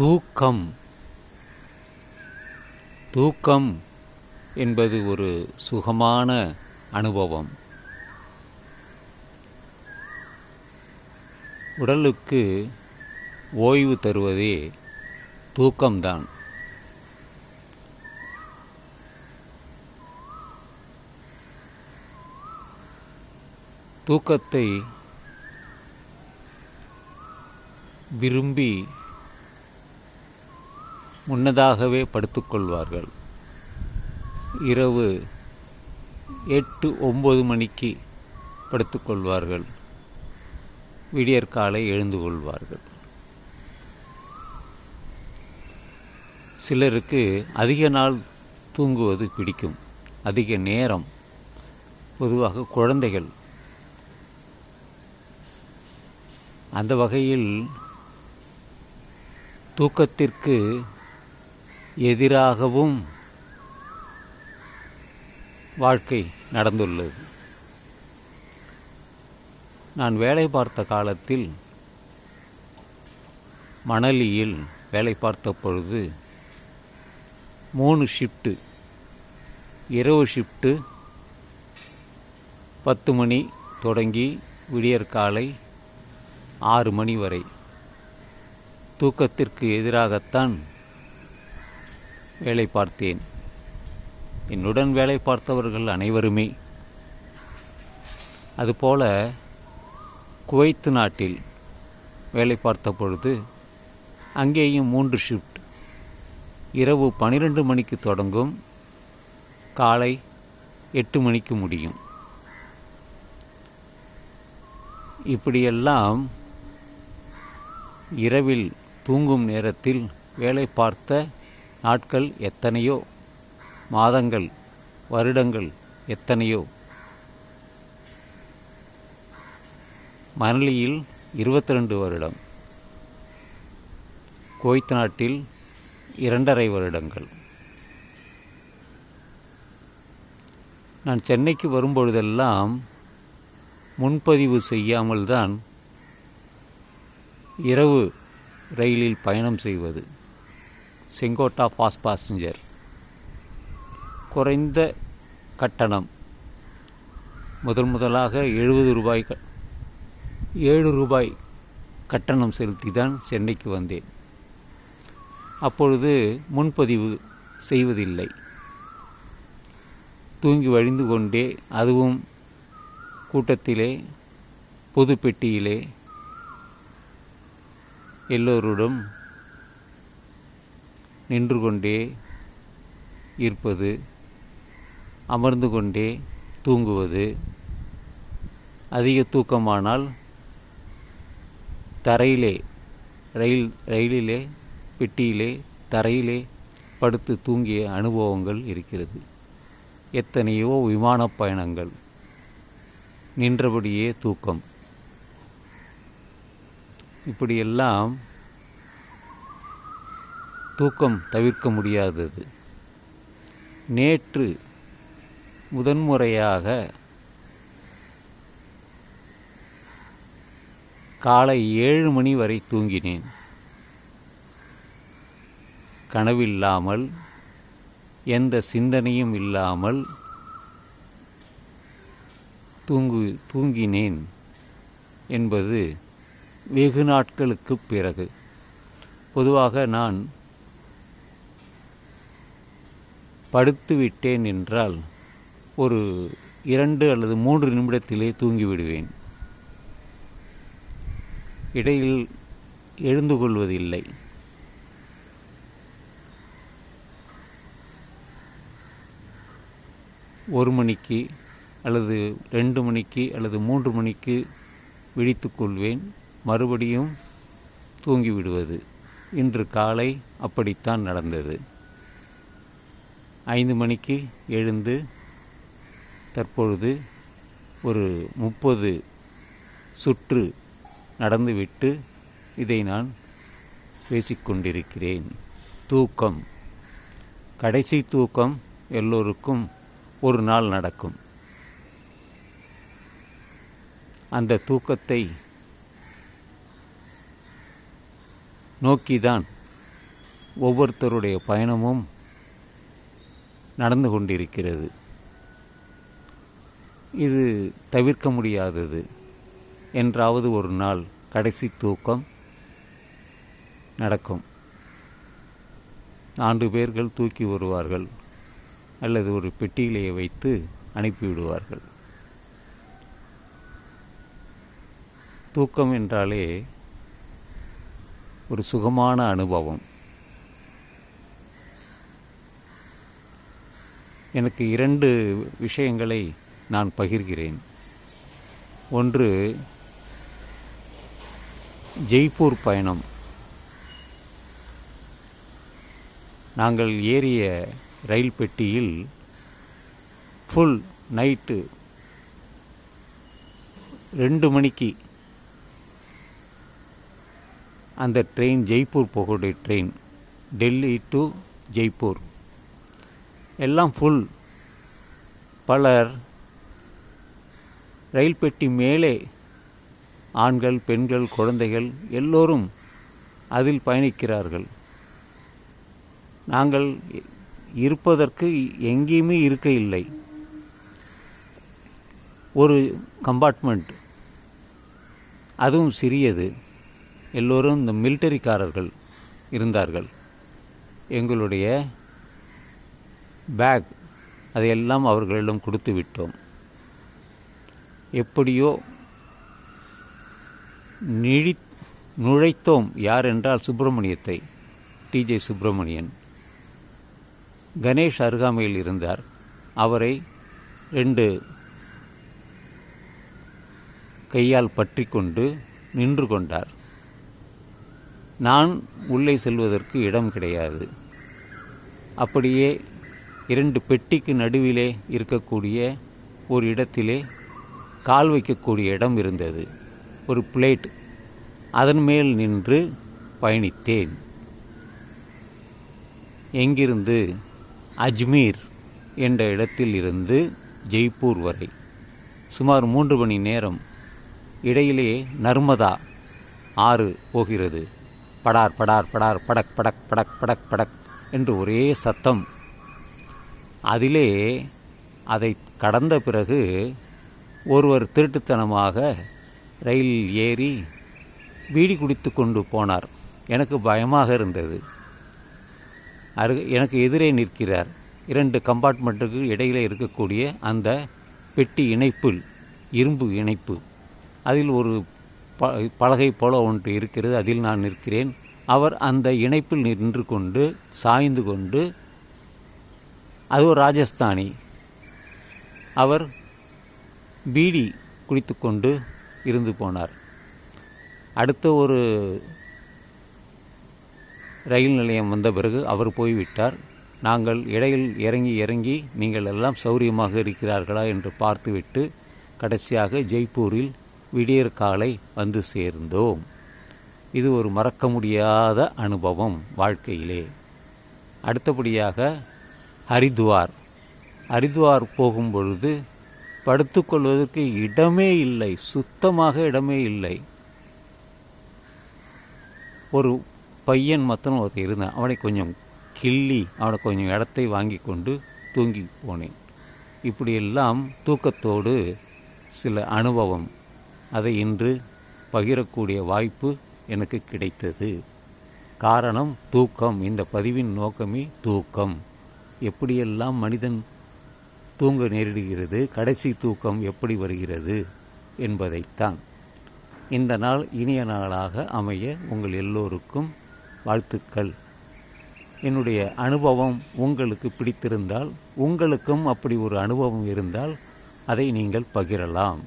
தூக்கம். தூக்கம் என்பது ஒரு சுகமான அனுபவம். உடலுக்கு ஓய்வு தருவதே தூக்கம்தான். தூக்கத்தை விரும்பி முன்னதாகவே படுத்துக்கொள்வார்கள். இரவு எட்டு ஒம்பது மணிக்கு படுத்துக்கொள்வார்கள். விடியற்காலை எழுந்து கொள்வார்கள். சிலருக்கு அதிக நாள் தூங்குவது பிடிக்கும். அதிக நேரம் பொதுவாக குழந்தைகள். அந்த வகையில் தூக்கத்திற்கு எதிராகவும் வாழ்க்கை நடந்துள்ளது. நான் வேலை பார்த்த காலத்தில் மணலியில் வேலை பார்த்த பொழுது மூணு ஷிஃப்ட்டு இரவு ஷிஃப்ட்டு பத்து மணி தொடங்கி விடியற்காலை ஆறு மணி வரை. தூக்கத்திற்கு எதிராகத்தான் வேலை பார்த்தேன். என்னுடன் வேலை பார்த்தவர்கள் அனைவருமே. அதுபோல குவைத்து நாட்டில் வேலை பார்த்த பொழுது அங்கேயும் மூன்று ஷிஃப்ட் இரவு பன்னிரெண்டு மணிக்கு தொடங்கும். காலை எட்டு மணிக்கு முடியும். இப்படியெல்லாம் இரவில் தூங்கும் நேரத்தில் வேலை பார்த்த நாட்கள் எத்தனையோ? மாதங்கள் வருடங்கள் எத்தனையோ? மணலியில் இருபத்தி ரெண்டு வருடம். குவைத் நாட்டில் இரண்டரை வருடங்கள். நான் சென்னைக்கு வரும்பொழுதெல்லாம் முன்பதிவு செய்யாமல் தான் இரவு ரயிலில் பயணம் செய்வது. செங்கோட்டா ஃபாஸ்ட் பாசஞ்சர் குறைந்த கட்டணம். முதல் முதலாக எழுபது ரூபாய் க- ஏழு ரூபாய் கட்டணம் செலுத்தி தான் சென்னைக்கு வந்தேன். அப்பொழுது முன்பதிவு செய்வதில்லை. தூங்கி வழிந்து கொண்டே அதுவும் கூட்டத்திலே பொது பெட்டியிலே எல்லோருடன் நின்று கொண்டே இருப்பது அமர்ந்து கொண்டே தூங்குவது அதிக தூக்கமானால் தரையிலே ரயில் ரயிலிலே பெட்டியிலே தரையிலே படுத்து தூங்கிய அனுபவங்கள் இருக்கிறது. எத்தனையோ விமான பயணங்கள் நின்றபடியே தூக்கம். இப்படியெல்லாம் தூக்கம் தவிர்க்க முடியாதது. நேற்று முதன்முறையாக காலை ஏழு மணி வரை தூங்கினேன். கனவில்லாமல் எந்த சிந்தனையும் இல்லாமல் தூங்கு தூங்கினேன் என்பது வெகு நாட்களுக்கு பிறகு. பொதுவாக நான் படுத்து விட்டேன் என்றால் ஒரு இரண்டு அல்லது மூன்று நிமிடத்திலே தூங்கிவிடுவேன். இடையில் எழுந்து கொள்வதில்லை. ஒரு மணிக்கு அல்லது ரெண்டு மணிக்கு அல்லது மூன்று மணிக்கு விழித்துக் கொள்வேன். மறுபடியும் தூங்கிவிடுவது. இன்று காலை அப்படித்தான் நடந்தது. ஐந்து மணிக்கு எழுந்து தற்பொழுது ஒரு முப்பது சுற்று நடந்துவிட்டு இதை நான் பேசிக்கொண்டிருக்கிறேன். தூக்கம். கடைசி தூக்கம் எல்லோருக்கும் ஒரு நாள் நடக்கும். அந்த தூக்கத்தை நோக்கிதான் ஒவ்வொருத்தருடைய பயணமும் நடந்து கொண்டிருக்கிறது. இது தவிர்க்க முடியாதது. என்றாவது ஒரு நாள் கடைசி தூக்கம் நடக்கும். நான்கு பேர்கள் தூக்கி வருவார்கள். அல்லது ஒரு பெட்டியிலேயே வைத்து அனுப்பிவிடுவார்கள். தூக்கம் என்றாலே ஒரு சுகமான அனுபவம். எனக்கு இரண்டு விஷயங்களை நான் பகிர்கிறேன். ஒன்று ஜெய்ப்பூர் பயணம். நாங்கள் ஏறிய ரயில் பெட்டியில் ஃபுல் நைட்டு ரெண்டு மணிக்கு அந்த ட்ரெயின் ஜெய்ப்பூர் போகக்கூடிய ட்ரெயின் டெல்லி டு ஜெய்ப்பூர். எல்லாம் ஃபுல் பலர் ரயில் பெட்டி மேலே ஆண்கள் பெண்கள் குழந்தைகள் எல்லோரும் அதில் பயணிக்கிறார்கள். நாங்கள் இருப்பதற்கு எங்கேயுமே இருக்க இல்லை ஒரு கம்பார்ட்மெண்ட் அதுவும் சிறியது. எல்லோரும் இந்த மிலிட்டரிக்காரர்கள் இருந்தார்கள். எங்களுடைய பேக் அதையெல்லாம் அவர்களிடம் கொடுத்து விட்டோம். எப்படியோ நிழி நுழைத்தோம். யார் என்றால் சுப்பிரமணியத்தை டிஜே சுப்பிரமணியன். கணேஷ் அருகாமையில் இருந்தார். அவரை ரெண்டு கையால் பற்றி கொண்டு நின்று கொண்டார். நான் உள்ளே செல்வதற்கு இடம் கிடையாது. அப்படியே இரண்டு பெட்டிக்கு நடுவிலே இருக்கக்கூடிய ஒரு இடத்திலே கால் வைக்கக்கூடிய இடம் இருந்தது. ஒரு பிளேட். அதன் மேல் நின்று பயணித்தேன். எங்கிருந்து? அஜ்மீர் என்ற இடத்தில் இருந்து ஜெய்ப்பூர் வரை. சுமார் மூன்று மணி நேரம். இடையிலே நர்மதா ஆறு போகிறது. படார் படார் படார் படக் படக் படக் படக் படக் என்று ஒரே சத்தம் அதிலே அதை கடந்த பிறகு ஒருவர் திருட்டுத்தனமாக ரயிலில் ஏறி பீடி குடித்து கொண்டு போனார். எனக்கு பயமாக இருந்தது. அரு எனக்கு எதிரே நிற்கிறார். இரண்டு கம்பார்ட்மெண்ட்டுக்கு இடையிலே இருக்கக்கூடிய அந்த பெட்டி இணைப்பில் இரும்பு இணைப்பு. அதில் ஒரு ப பலகை போல ஒன்று இருக்கிறது அதில் நான் நிற்கிறேன். அவர் அந்த இணைப்பில் நின்று கொண்டு சாய்ந்து கொண்டு அது ஒரு ராஜஸ்தானி. அவர் பீடி குடித்துக்கொண்டு இருந்து போனார். அடுத்த ஒரு ரயில் நிலையம் வந்த பிறகு அவர் போய்விட்டார். நாங்கள் இடையில் இறங்கி இறங்கி நீங்கள் எல்லாம் சௌரியமாக இருக்கிறார்களா? என்று பார்த்துவிட்டு கடைசியாக ஜெய்ப்பூரில் விடியற் காலை வந்து சேர்ந்தோம். இது ஒரு மறக்க முடியாத அனுபவம் வாழ்க்கையிலே. அடுத்தபடியாக ஹரித்வார் ஹரித்வார் போகும் பொழுது படுத்துக்கொள்வதற்கு இடமே இல்லை சுத்தமாக இடமே இல்லை. ஒரு பையன் மத்தனும் ஒருத்தர் இருந்தான். அவனை கொஞ்சம் கிள்ளி அவனை கொஞ்சம் இடத்தை வாங்கி கொண்டு தூங்கி போனேன். இப்படியெல்லாம் தூக்கத்தோடு சில அனுபவம் அதை இன்று பகிரக்கூடிய வாய்ப்பு எனக்கு கிடைத்தது. காரணம் தூக்கம். இந்த பதிவின் நோக்கமே தூக்கம். எப்படியெல்லாம் மனிதன் தூங்க நேரிடுகிறது கடைசி தூக்கம் எப்படி வருகிறது என்பதைத்தான். இந்த நாள் இனிய நாளாக அமைய உங்கள் எல்லோருக்கும் வாழ்த்துக்கள். என்னுடைய அனுபவம் உங்களுக்கு பிடித்திருந்தால் உங்களுக்கும் அப்படி ஒரு அனுபவம் இருந்தால் அதை நீங்கள் பகிரலாம்.